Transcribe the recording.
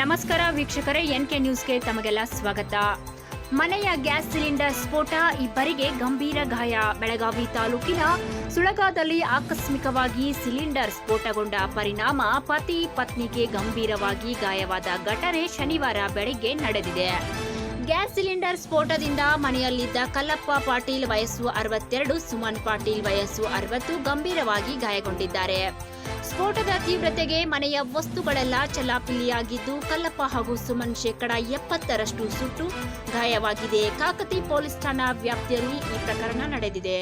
ನಮಸ್ಕಾರ ವೀಕ್ಷಕರೇ N K ನ್ಯೂಸ್ಗೆ ತಮಗೆಲ್ಲ ಸ್ವಾಗತ. ಮನೆಯ ಗ್ಯಾಸ್ ಸಿಲಿಂಡರ್ ಸ್ಫೋಟ, ಇಬ್ಬರಿಗೆ ಗಂಭೀರ ಗಾಯ. ಬೆಳಗಾವಿ ತಾಲೂಕಿನ ಸುಳಗಾದಲ್ಲಿ ಆಕಸ್ಮಿಕವಾಗಿ ಸಿಲಿಂಡರ್ ಸ್ಫೋಟಗೊಂಡ ಪರಿಣಾಮ ಪತಿ ಪತ್ನಿಗೆ ಗಂಭೀರವಾಗಿ ಗಾಯವಾದ ಘಟನೆ ಶನಿವಾರ ಬೆಳಗ್ಗೆ ನಡೆದಿದೆ. ಗ್ಯಾಸ್ ಸಿಲಿಂಡರ್ ಸ್ಫೋಟದಿಂದ ಮನೆಯಲ್ಲಿದ್ದ ಕಲ್ಲಪ್ಪ ಪಾಟೀಲ್ ವಯಸ್ಸು ಅರವತ್ತೆರಡು, ಸುಮನ್ ಪಾಟೀಲ್ ವಯಸ್ಸು ಅರವತ್ತು ಗಂಭೀರವಾಗಿ ಗಾಯಗೊಂಡಿದ್ದಾರೆ. ಸ್ಫೋಟದ ತೀವ್ರತೆಗೆ ಮನೆಯ ವಸ್ತುಗಳೆಲ್ಲ ಚಲಾಪಿಲಿಯಾಗಿದ್ದು ಕಲ್ಲಪ್ಪ ಹಾಗೂ ಸುಮನ್ ಶೇಕಡ ಎಪ್ಪತ್ತರಷ್ಟು ಸುಟ್ಟು ಗಾಯವಾಗಿದೆ. ಕಾಕತಿ ಪೊಲೀಸ್ ಠಾಣಾ ವ್ಯಾಪ್ತಿಯಲ್ಲಿ ಈ ಪ್ರಕರಣ ನಡೆದಿದೆ.